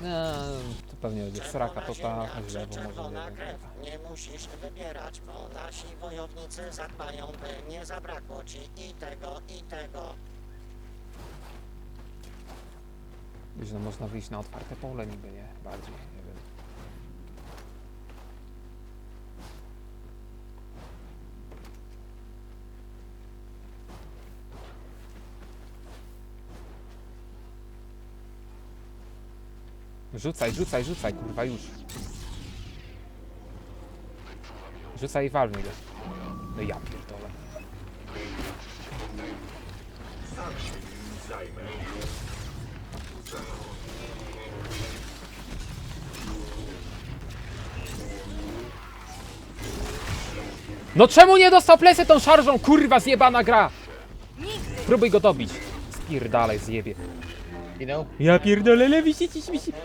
No, to pewnie będzie sraka, to Czerwona ta, ziemia źle, bo może nie krew? Nie musisz wybierać, bo nasi wojownicy zadbają, by nie zabrakło ci i tego, i tego. Gdzieś no można wyjść na otwarte pole niby, nie? Bardziej, nie wiem. Rzucaj, rzucaj, rzucaj, kurwa, już. Rzucaj i wal w niego. No ja pierdolę. No czemu nie dostał plesy tą szarżą, kurwa, zjebana gra? Próbuj go dobić. Spierdalaj, zjebie. Ja pierdolę, lewi się ci.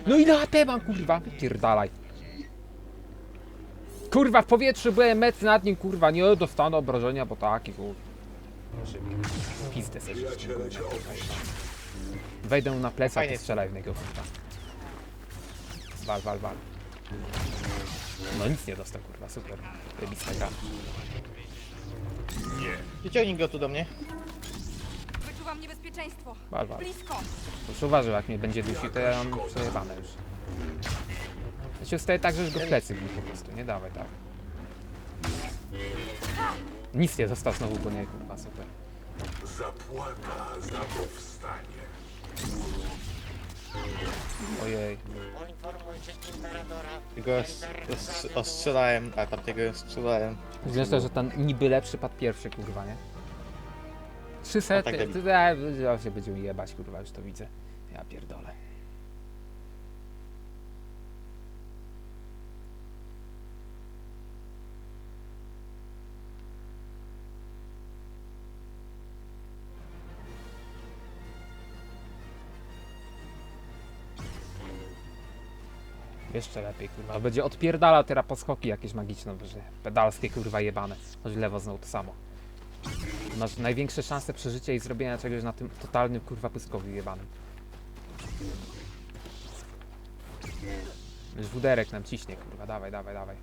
No ile AP mam, kurwa? Pierdalaj. Kurwa, w powietrzu byłem metr nad nim, kurwa, nie dostanę obrażenia, bo taki, kurwa. Pizdę sobie. Wejdę na plecak i strzelaj w niego, kurwa. Wal, wal, wal. No nic nie dostał, kurwa, super. Wybista gra. Wyciągnij go tu do mnie. Niebezpieczeństwo. Wal, wal. Blisko. Już uważaj, jak mnie będzie dusił, to ja mam przejebane już. Ja się staje tak, że już go w plecy bił po prostu, nie dawaj tak. Nic nie został znowu po niej, kurwa, super. Zapłata za powstanie. Ojej. Os- ostrzelałem, a tamtego strzelałem. Zresztą, że ten niby lepszy padł pierwszy, kurwa, nie? Trzy sety, tak ty, się będziemy jebać, kurwa, już to widzę. Ja pierdolę. Jeszcze lepiej, kurwa. Będzie odpierdala teraz podskoki jakieś magiczne, że pedalskie, kurwa, jebane. Choć lewo znowu to samo. Masz największe szanse przeżycia i zrobienia czegoś na tym totalnym, kurwa, pyskowiu jebanym. Już wuderek nam ciśnie, kurwa. Dawaj, dawaj, dawaj.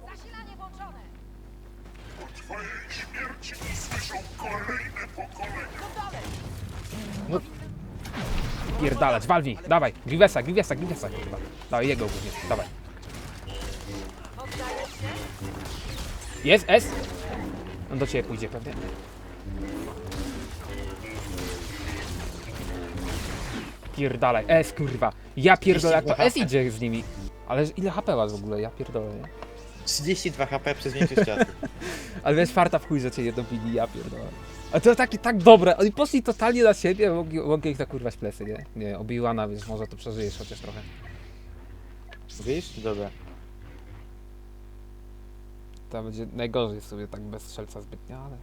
Zasilanie włączone. Twojej śmierci usłyszą kolejne pokolenia. Pierdalać, walwi, dawaj. Grievesa, Grievesa, Grievesa, kurwa. Dawaj, jego głównie, dawaj. Jest, S. On do ciebie pójdzie pewnie. Pierdalaj, S kurwa. Ja pierdolę, jak to S idzie z nimi. Ale ile HP masz w ogóle, ja pierdolę, nie? 32 HP przez większość czasu. Ale wiesz, farta w chuj, że cię jedną bili, ja pierdolę. A to takie tak dobre, oni poszli totalnie na siebie, mogli, mogli ich zakurwać plecy, nie? Nie, obiłana, wiesz, może to przeżyjesz chociaż trochę. Widzisz? Dobra. To będzie najgorzej sobie tak bez strzelca zbytnio, ale...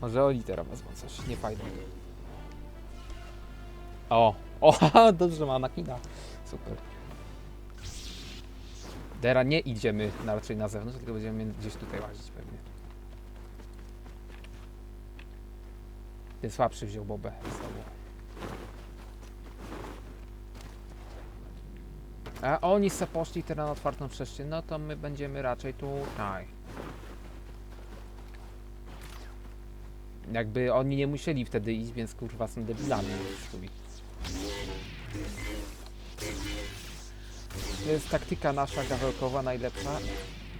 Może oni teraz wezmą coś, nie fajne. O! O, dobrze ma Anakina. Super. Dera nie idziemy na, raczej na zewnątrz, tylko będziemy gdzieś tutaj łazić pewnie. Ten słabszy wziął bobę znowu. A oni se poszli teraz na otwartą przestrzeń, no to my będziemy raczej tutaj. Jakby oni nie musieli wtedy iść, więc kurwa są debilami. To jest taktyka nasza gawełkowa najlepsza.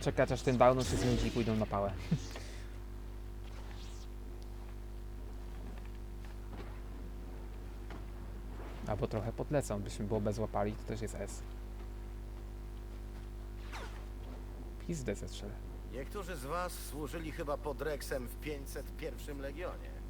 Czekać aż ten downo się znudzi i pójdą na pałę. Albo trochę podlecą, byśmy bobę złapali, to też jest S. Pizdę zestrzelę. Niektórzy z was służyli chyba pod Rexem w 501 Legionie.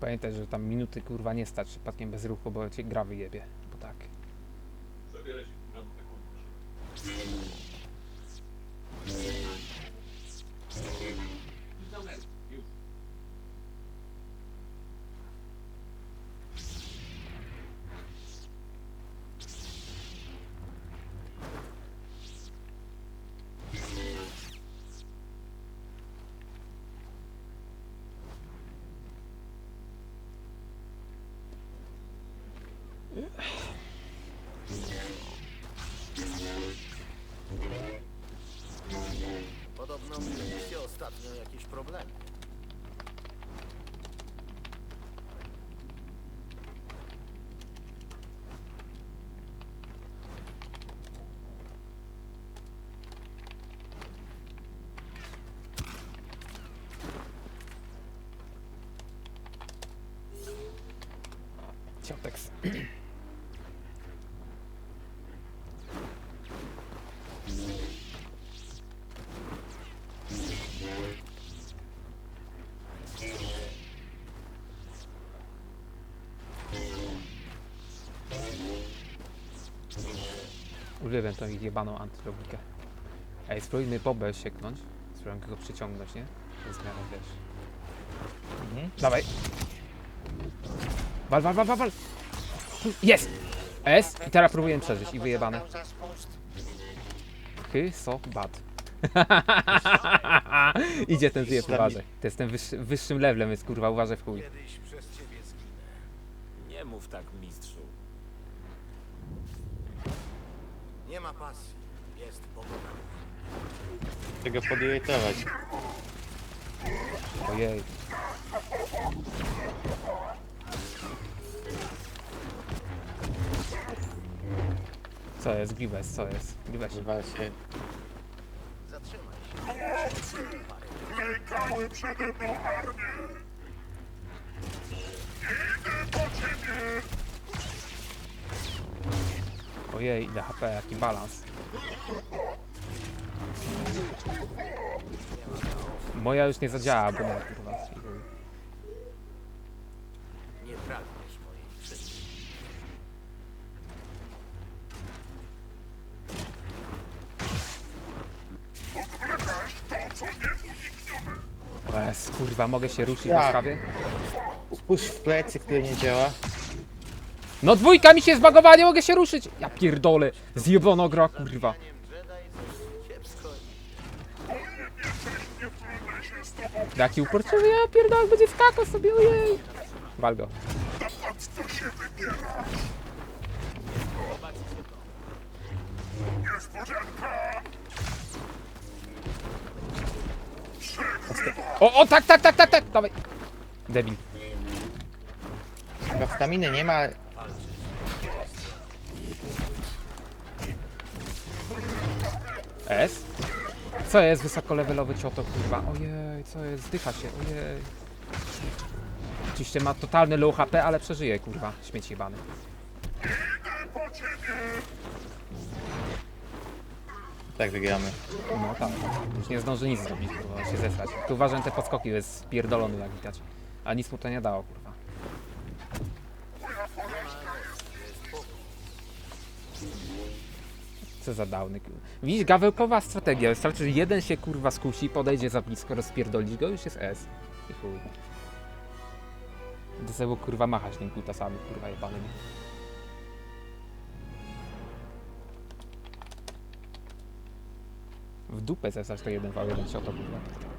Pamiętaj, że tam minuty kurwa nie stać przypadkiem bez ruchu, bo cię gra wyjebie. Bo tak. mną ostatnio jakieś problemy. Cioteks. Uwielbiam tą ich jebaną antylogikę. Ej, spróbujmy Bobę sieknąć. Spróbujmy go przyciągnąć, nie? To jest miarę, wiesz. Mhm. Dawaj. Wal, wal, wal, wal, wal. Jest! S i teraz próbuję przeżyć i wyjebane. Hy, so, bad. Idzie ten zjeb, uważaj. To jest ten wyższy, wyższym levelem, jest kurwa, uważaj w chuj. Kiedyś przez ciebie zginę. Nie mów tak, mistrzu. Nie ma pasji. Jest pogoda. Tego podirytować. Ojej. Co jest, Gribes, co jest? Gribes. Używa się. Zatrzymaj się. Lękały przede mną armię. Ojej, ile HP, jaki balans. Moja już nie zadziała, bo kurwa. i chuj. Nie pragniesz mojej. Bez, kurwa, mogę się ruszyć na sprawie? Spuść w plecy, który nie działa. No dwójka mi się zbagowała, nie mogę się ruszyć! Ja pierdolę, zjebono gra, kurwa. Jaki uporczywy, ja pierdolę, będzie skakał sobie, ojej. Wal go. O, o, tak, tak, tak, tak, tak, dawaj. Debil. Chyba staminy nie ma. S? Co jest wysokolevelowy cioto, kurwa? Ojej, co jest? Zdycha się, ojej. Oczywiście ma totalny low HP, ale przeżyje, kurwa. Śmieć jebany. Tak wygramy. No tak, już nie zdąży nic zrobić, kurwa, się zesrać. Tu uważam, te podskoki jest spierdolony, jak widać. A nic mu to nie dało, kurwa. Co za downy. Widzisz, gawełkowa strategia. Wystarczy, że jeden się, kurwa, skusi, podejdzie za blisko, rozpierdolić go, już jest S. I chuj. Do sobie, kurwa, machać tym kutasami, kurwa, jebanymi. W dupę zesrać to jeden v jeden się o to, kurwa.